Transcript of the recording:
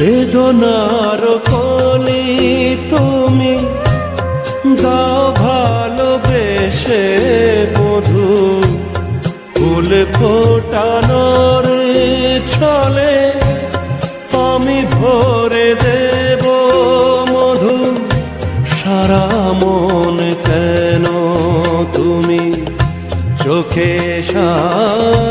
বেদনার কলি তুমি দাও ভালোবেসে মধু ফুল ফোটানোর ছলে আমি ভরে দেব মধু। সারা মন কেন তুমি চোখে সা